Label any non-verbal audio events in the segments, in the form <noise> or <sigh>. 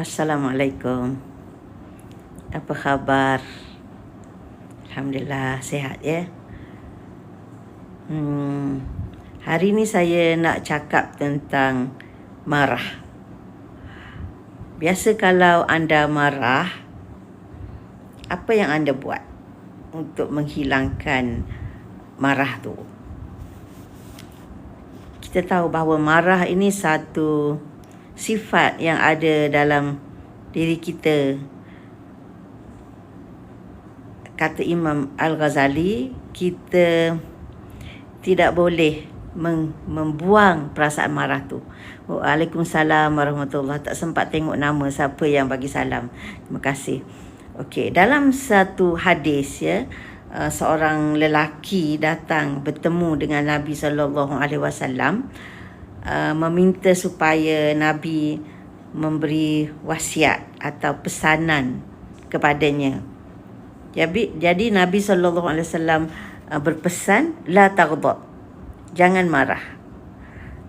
Assalamualaikum. Apa khabar? Alhamdulillah sihat ya. Hmm, hari ni saya nak cakap tentang marah. Biasa kalau anda marah, apa yang anda buat untuk menghilangkan marah tu? Kita tahu bahawa marah ini satu sifat yang ada dalam diri kita kata Imam Al-Ghazali kita tidak boleh membuang perasaan marah tu. Waalaikumsalam warahmatullahi Tak sempat tengok nama siapa yang bagi salam. Terima kasih. Okey, dalam satu hadis ya, uh, seorang lelaki datang bertemu dengan Nabi sallallahu alaihi wasallam Uh, meminta supaya Nabi memberi wasiat atau pesanan kepadanya. Jadi, jadi Nabi sallallahu alaihi wasallam uh, berpesan la taghdab. Jangan marah.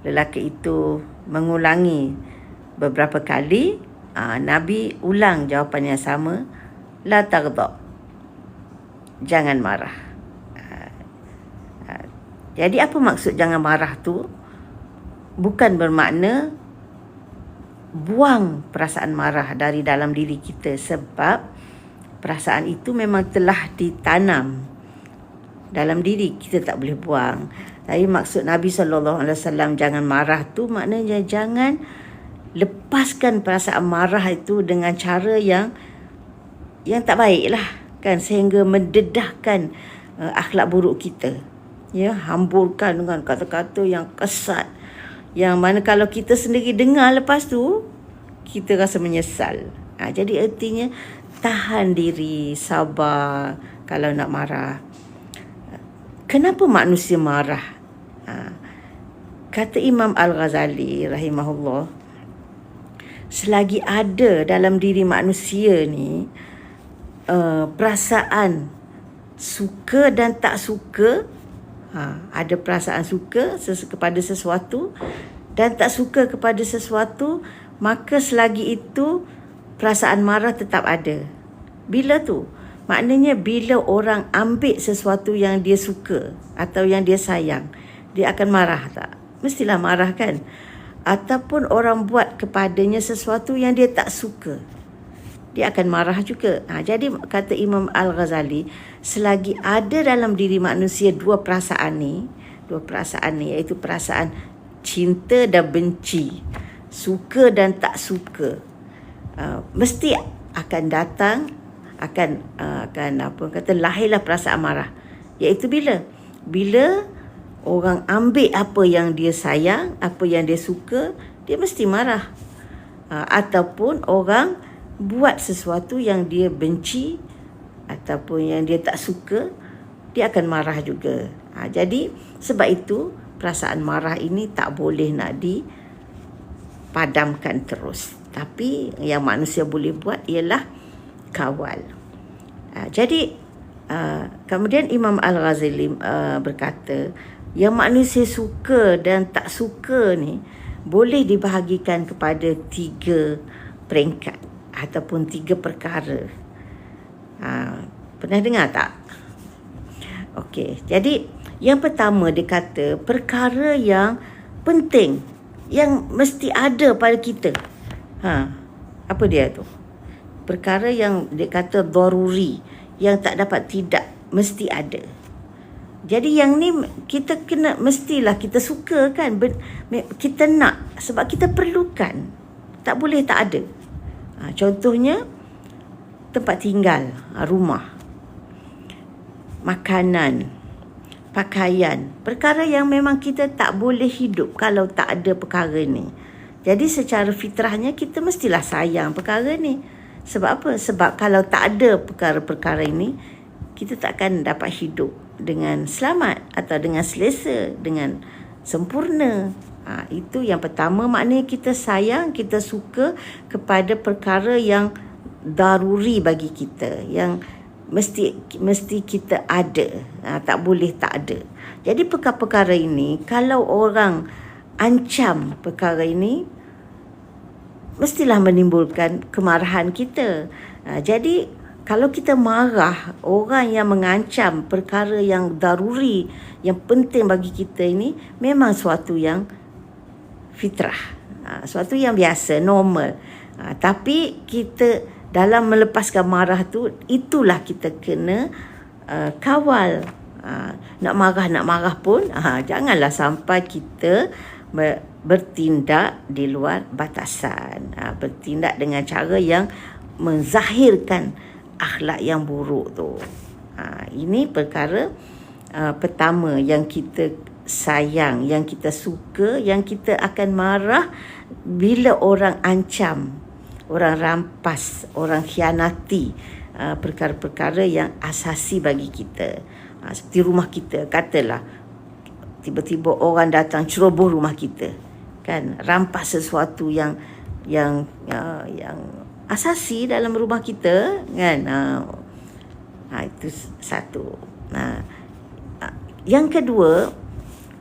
Lelaki itu mengulangi beberapa kali, uh, Nabi ulang jawapan yang sama, la taghdab. Jangan marah. Jadi apa maksud jangan marah tu? Bukan bermakna buang perasaan marah dari dalam diri kita sebab perasaan itu memang telah ditanam dalam diri kita tak boleh buang. Tapi maksud Nabi sallallahu alaihi wasallam jangan marah tu maknanya jangan lepaskan perasaan marah itu dengan cara yang yang tak baik lah kan sehingga mendedahkan uh, akhlak buruk kita. Ya, hamburkan dengan kata-kata yang kesat, yang mana kalau kita sendiri dengar lepas tu kita rasa menyesal. Ha, jadi artinya tahan diri, sabar kalau nak marah. Kenapa manusia marah? Ha, kata Imam Al-Ghazali rahimahullah selagi ada dalam diri manusia ni uh, perasaan suka dan tak suka Ha, ada perasaan suka ses- kepada sesuatu dan tak suka kepada sesuatu, maka selagi itu perasaan marah tetap ada. Bila tu? Maknanya bila orang ambil sesuatu yang dia suka atau yang dia sayang, dia akan marah tak? Mestilah marah kan? Ataupun orang buat kepadanya sesuatu yang dia tak suka dia akan marah juga. Ha, jadi kata Imam Al-Ghazali, selagi ada dalam diri manusia dua perasaan ni, dua perasaan ni iaitu perasaan cinta dan benci, suka dan tak suka, uh, mesti akan datang akan uh, akan apa kata lahirlah perasaan marah. Iaitu bila? Bila orang ambil apa yang dia sayang, apa yang dia suka, dia mesti marah. Uh, ataupun orang buat sesuatu yang dia benci ataupun yang dia tak suka, dia akan marah juga. Ha, jadi sebab itu perasaan marah ini tak boleh nak dipadamkan terus. Tapi yang manusia boleh buat ialah kawal. Ha, jadi uh, kemudian Imam Al-Ghazali uh, berkata, yang manusia suka dan tak suka ni boleh dibahagikan kepada tiga peringkat ataupun tiga perkara. Ha, pernah dengar tak? Okey, jadi yang pertama dia kata perkara yang penting yang mesti ada pada kita. Ha, apa dia tu? Perkara yang dia kata daruri yang tak dapat tidak mesti ada. Jadi yang ni kita kena mestilah kita suka kan kita nak sebab kita perlukan. Tak boleh tak ada. Ha, contohnya tempat tinggal, ha, rumah, makanan, pakaian, perkara yang memang kita tak boleh hidup kalau tak ada perkara ni. Jadi secara fitrahnya kita mestilah sayang perkara ni. Sebab apa? Sebab kalau tak ada perkara-perkara ini, kita tak akan dapat hidup dengan selamat atau dengan selesa, dengan sempurna. Ha, itu yang pertama maknanya kita sayang, kita suka kepada perkara yang daruri bagi kita, yang mesti mesti kita ada, ha, tak boleh tak ada. Jadi perkara-perkara ini kalau orang ancam perkara ini mestilah menimbulkan kemarahan kita. Ha, jadi kalau kita marah orang yang mengancam perkara yang daruri, yang penting bagi kita ini memang suatu yang fitrah. Ha, suatu yang biasa, normal. Ha, tapi kita dalam melepaskan marah tu itulah kita kena uh, kawal. Ha, nak marah nak marah pun ha, janganlah sampai kita bertindak di luar batasan. Ha, bertindak dengan cara yang menzahirkan akhlak yang buruk tu. Ha, ini perkara uh, pertama yang kita sayang, yang kita suka, yang kita akan marah bila orang ancam, orang rampas, orang khianati uh, perkara-perkara yang asasi bagi kita. Uh, seperti rumah kita, katalah tiba-tiba orang datang ceroboh rumah kita. Kan, rampas sesuatu yang yang uh, yang asasi dalam rumah kita kan ha, ha itu satu nah ha, yang kedua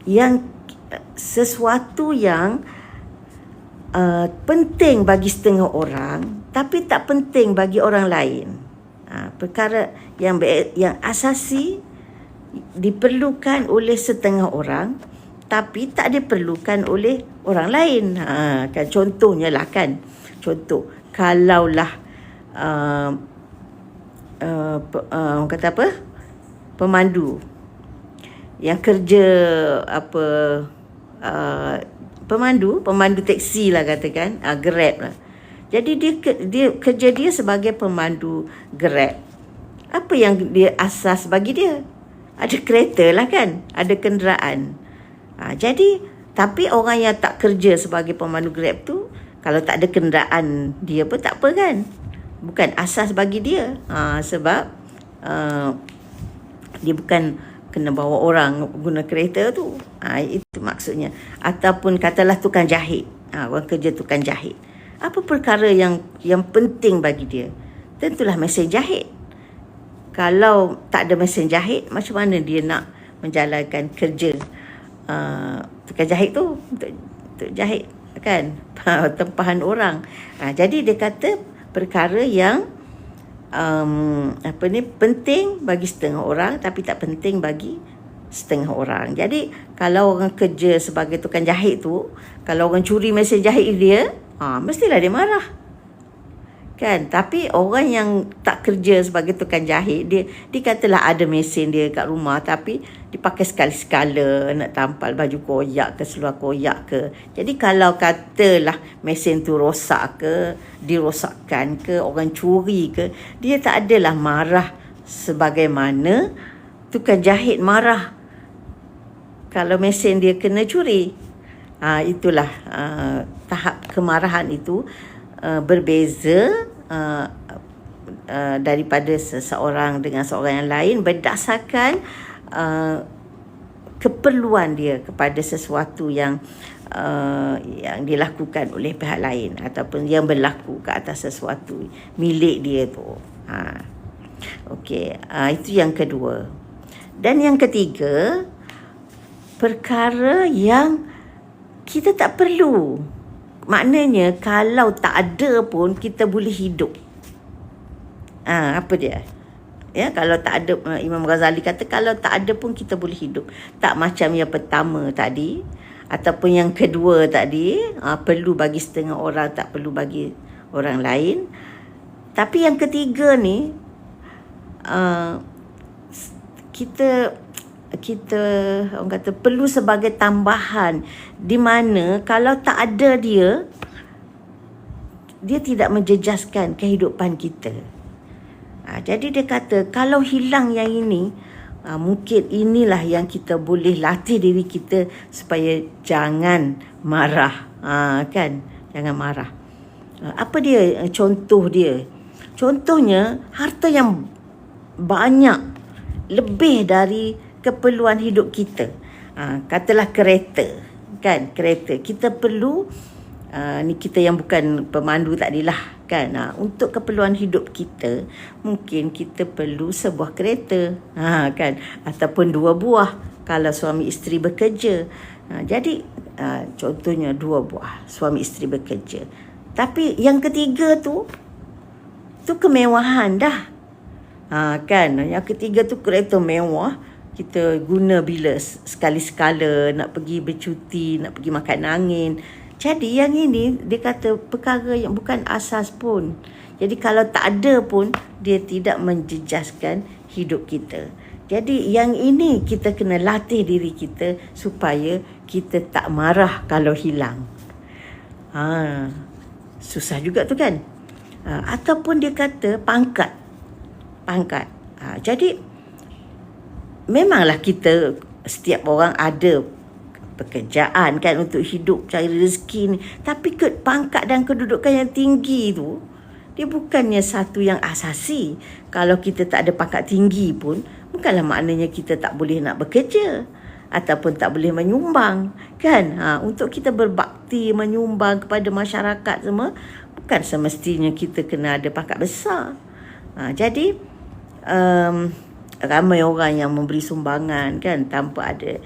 yang sesuatu yang uh, penting bagi setengah orang tapi tak penting bagi orang lain. Ha, perkara yang yang asasi diperlukan oleh setengah orang tapi tak diperlukan oleh orang lain. Ha, kan contohnya lah kan. Contoh kalaulah uh, uh, uh, kata apa? Pemandu yang kerja apa uh, pemandu pemandu teksi lah katakan uh, grab lah. Jadi dia dia kerja dia sebagai pemandu grab. Apa yang dia asas bagi dia? Ada kereta lah kan? Ada kenderaan. Uh, jadi tapi orang yang tak kerja sebagai pemandu grab tu kalau tak ada kenderaan dia pun tak apa kan? Bukan asas bagi dia. Ha, sebab uh, dia bukan kena bawa orang guna kereta tu. Ha, itu maksudnya. Ataupun katalah tukang jahit. Ha, orang kerja tukang jahit. Apa perkara yang yang penting bagi dia? Tentulah mesin jahit. Kalau tak ada mesin jahit macam mana dia nak menjalankan kerja uh, tukang jahit tu? Untuk, untuk jahit kan? <laughs> Tempahan orang. Ha, jadi dia kata perkara yang um, apa ni penting bagi setengah orang tapi tak penting bagi setengah orang. Jadi kalau orang kerja sebagai tukang jahit tu kalau orang curi mesin jahit dia ha, mestilah dia marah kan? Tapi orang yang tak kerja sebagai tukang jahit dia dikatalah ada mesin dia kat rumah tapi dipakai sekali-sekala nak tampal baju koyak ke seluar koyak ke. Jadi kalau katalah mesin tu rosak ke dirosakkan ke orang curi ke dia tak adalah marah sebagaimana tukang jahit marah. Kalau mesin dia kena curi. Ha, itulah uh, tahap kemarahan itu uh, berbeza uh, uh, daripada seseorang dengan seorang yang lain berdasarkan uh, keperluan dia kepada sesuatu yang uh, yang dilakukan oleh pihak lain ataupun yang berlaku ke atas sesuatu milik dia tu. Ha. Okey, uh, itu yang kedua. Dan yang ketiga, perkara yang kita tak perlu Maknanya kalau tak ada pun kita boleh hidup. Ha, apa dia? Ya, kalau tak ada uh, Imam Ghazali kata kalau tak ada pun kita boleh hidup. Tak macam yang pertama tadi ataupun yang kedua tadi, uh, perlu bagi setengah orang, tak perlu bagi orang lain. Tapi yang ketiga ni uh, kita kita orang kata perlu sebagai tambahan di mana kalau tak ada dia dia tidak menjejaskan kehidupan kita. Ha, jadi dia kata kalau hilang yang ini ha, mungkin inilah yang kita boleh latih diri kita supaya jangan marah. Ha, kan? Jangan marah. Ha, apa dia contoh dia? Contohnya harta yang banyak lebih dari keperluan hidup kita. Ha, katalah kereta, kan? Kereta. Kita perlu, uh, ni kita yang bukan pemandu tadilah, kan? Ha, untuk keperluan hidup kita, mungkin kita perlu sebuah kereta, ha, kan? Ataupun dua buah kalau suami isteri bekerja. Ha, jadi, uh, contohnya dua buah suami isteri bekerja. Tapi yang ketiga tu tu kemewahan dah. Ha, kan? Yang ketiga tu kereta mewah. Kita guna bila sekali-sekala nak pergi bercuti, nak pergi makan angin. Jadi yang ini dia kata perkara yang bukan asas pun. Jadi kalau tak ada pun dia tidak menjejaskan hidup kita. Jadi yang ini kita kena latih diri kita supaya kita tak marah kalau hilang. Ha, susah juga tu kan. Ha, ataupun dia kata pangkat. Pangkat. Ha, jadi memanglah kita setiap orang ada pekerjaan kan untuk hidup cari rezeki ni. Tapi ke pangkat dan kedudukan yang tinggi tu dia bukannya satu yang asasi. Kalau kita tak ada pangkat tinggi pun bukanlah maknanya kita tak boleh nak bekerja ataupun tak boleh menyumbang kan? Ha, untuk kita berbakti menyumbang kepada masyarakat semua bukan semestinya kita kena ada pangkat besar. Ha, jadi um, ramai orang yang memberi sumbangan kan tanpa ada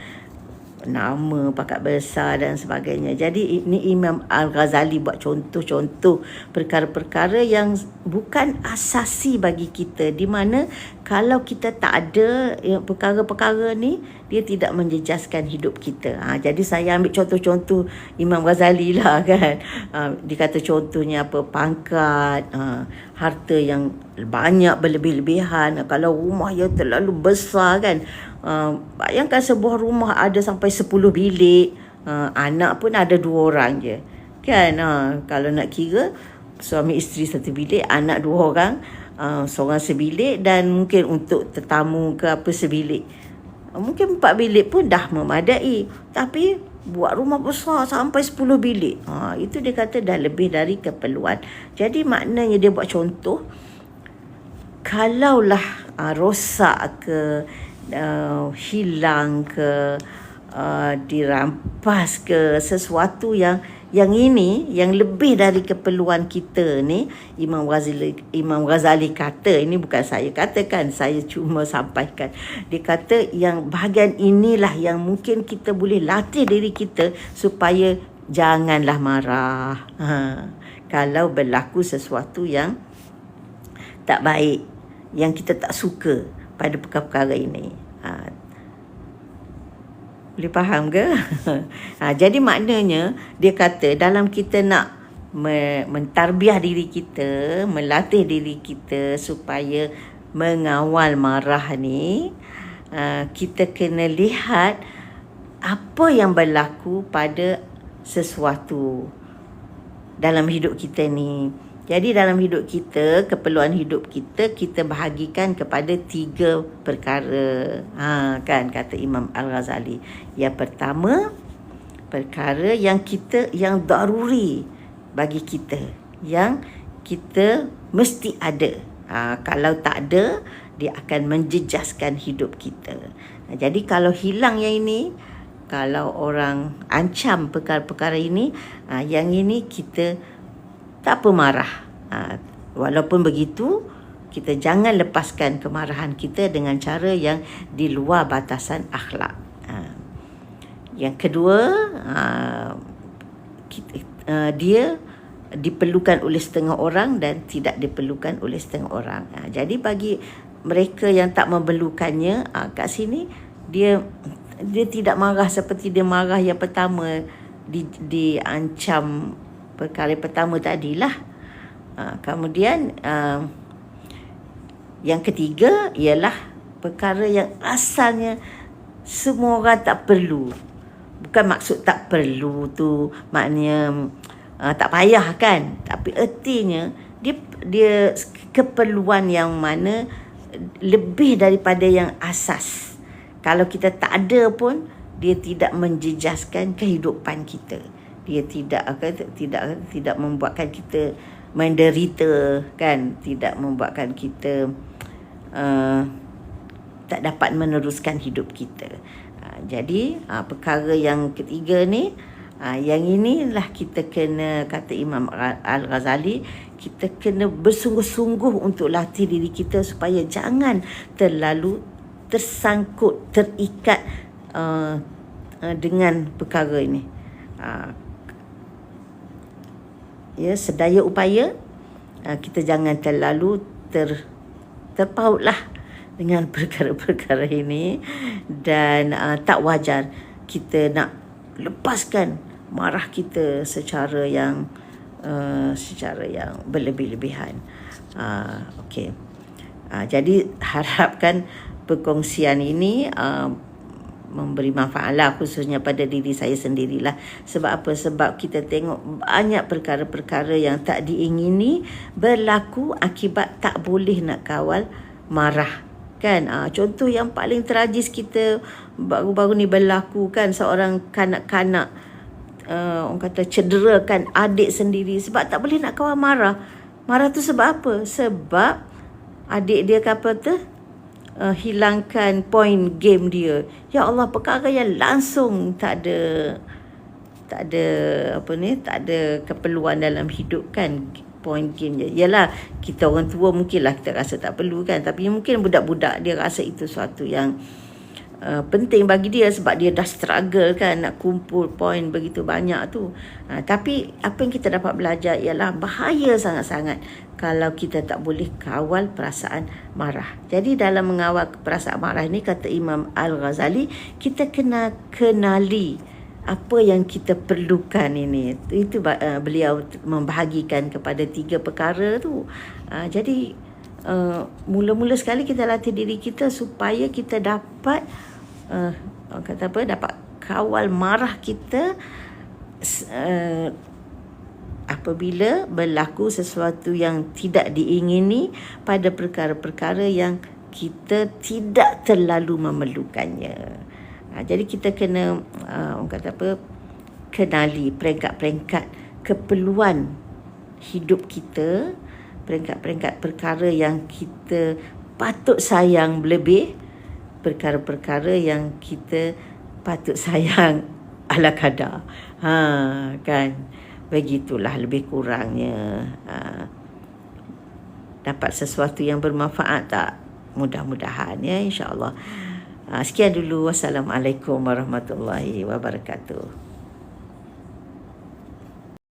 nama, pakat besar dan sebagainya. Jadi ini Imam Al-Ghazali buat contoh-contoh perkara-perkara yang bukan asasi bagi kita di mana kalau kita tak ada ya, perkara-perkara ni dia tidak menjejaskan hidup kita. Ha, jadi saya ambil contoh-contoh Imam Ghazali lah <laughs> kan. Ha, dia kata contohnya apa? Pangkat, ha, harta yang banyak berlebih-lebihan, kalau rumah yang terlalu besar kan. Uh, bayangkan sebuah rumah ada sampai 10 bilik. Uh, anak pun ada dua orang je. Kan? Uh, kalau nak kira suami isteri satu bilik anak dua orang. Uh, seorang sebilik dan mungkin untuk tetamu ke apa sebilik mungkin empat bilik pun dah memadai. Tapi buat rumah besar sampai 10 bilik. Ha, itu dia kata dah lebih dari keperluan. Jadi maknanya dia buat contoh. Kalaulah uh, rosak ke uh, hilang ke uh, dirampas ke sesuatu yang yang ini yang lebih dari keperluan kita ni Imam Ghazali Imam Ghazali kata ini bukan saya katakan saya cuma sampaikan. Dia kata yang bahagian inilah yang mungkin kita boleh latih diri kita supaya janganlah marah. Ha, kalau berlaku sesuatu yang tak baik yang kita tak suka pada perkara-perkara ini. Boleh faham ke? <laughs> ha, jadi maknanya dia kata dalam kita nak me- mentarbiah diri kita, melatih diri kita supaya mengawal marah ni, uh, kita kena lihat apa yang berlaku pada sesuatu dalam hidup kita ni. Jadi dalam hidup kita, keperluan hidup kita, kita bahagikan kepada tiga perkara. Ha, kan kata Imam Al-Ghazali. Yang pertama, perkara yang kita, yang daruri bagi kita. Yang kita mesti ada. Ha, kalau tak ada, dia akan menjejaskan hidup kita. Jadi kalau hilang yang ini, kalau orang ancam perkara-perkara ini, ha, yang ini kita tak apa marah. Ha, walaupun begitu, kita jangan lepaskan kemarahan kita dengan cara yang di luar batasan akhlak. Ha. Yang kedua, ha, kita, uh, dia diperlukan oleh setengah orang dan tidak diperlukan oleh setengah orang. Ha, jadi bagi mereka yang tak memerlukannya ha, kat sini dia dia tidak marah seperti dia marah yang pertama di diancam perkara pertama tadilah. Uh, kemudian uh, yang ketiga ialah perkara yang asalnya semua orang tak perlu. Bukan maksud tak perlu tu maknanya uh, tak payah kan. Tapi ertinya dia dia keperluan yang mana lebih daripada yang asas. Kalau kita tak ada pun dia tidak menjejaskan kehidupan kita dia tidak akan tidak tidak membuatkan kita menderita kan? Tidak membuatkan kita uh, tak dapat meneruskan hidup kita. Uh, jadi uh, perkara yang ketiga ni uh, yang inilah kita kena kata Imam Al-Ghazali kita kena bersungguh-sungguh untuk latih diri kita supaya jangan terlalu tersangkut terikat uh, uh, dengan perkara ini. Uh, ya sedaya upaya uh, kita jangan terlalu ter terpautlah dengan <laughs> perkara-perkara ini dan uh, tak wajar kita nak lepaskan marah kita secara yang uh, secara yang berlebih-lebihan. Uh, okey. Uh, jadi <laughs> harapkan perkongsian ini uh, memberi manfaat lah khususnya pada diri saya sendirilah. Sebab apa? Sebab kita tengok banyak perkara-perkara yang tak diingini berlaku akibat tak boleh nak kawal marah. Kan? Uh, contoh yang paling tragis kita baru-baru ni berlaku kan? Seorang kanak-kanak uh, orang kata cederakan adik sendiri sebab tak boleh nak kawal marah. Marah tu sebab apa? Sebab adik dia kata uh, hilangkan point game dia. Ya Allah, perkara yang langsung tak ada tak ada apa ni, tak ada keperluan dalam hidup kan point game dia. Yalah, kita orang tua mungkinlah kita rasa tak perlu kan, tapi mungkin budak-budak dia rasa itu suatu yang Uh, penting bagi dia sebab dia dah struggle kan nak kumpul poin begitu banyak tu. Uh, tapi apa yang kita dapat belajar ialah bahaya sangat-sangat kalau kita tak boleh kawal perasaan marah. Jadi dalam mengawal perasaan marah ni kata Imam Al-Ghazali kita kena kenali apa yang kita perlukan ini. Itu uh, beliau membahagikan kepada tiga perkara tu. Uh, jadi uh, mula-mula sekali kita latih diri kita supaya kita dapat uh, kata apa dapat kawal marah kita uh, apabila berlaku sesuatu yang tidak diingini pada perkara-perkara yang kita tidak terlalu memerlukannya. Ha, jadi kita kena uh, orang kata apa kenali peringkat-peringkat keperluan hidup kita, peringkat-peringkat perkara yang kita patut sayang lebih perkara-perkara yang kita patut sayang <laughs> ala kadar. Ha, kan? Begitulah lebih kurangnya. Ha, dapat sesuatu yang bermanfaat tak? Mudah-mudahan ya insya-Allah. Ha, sekian dulu. Wassalamualaikum warahmatullahi wabarakatuh.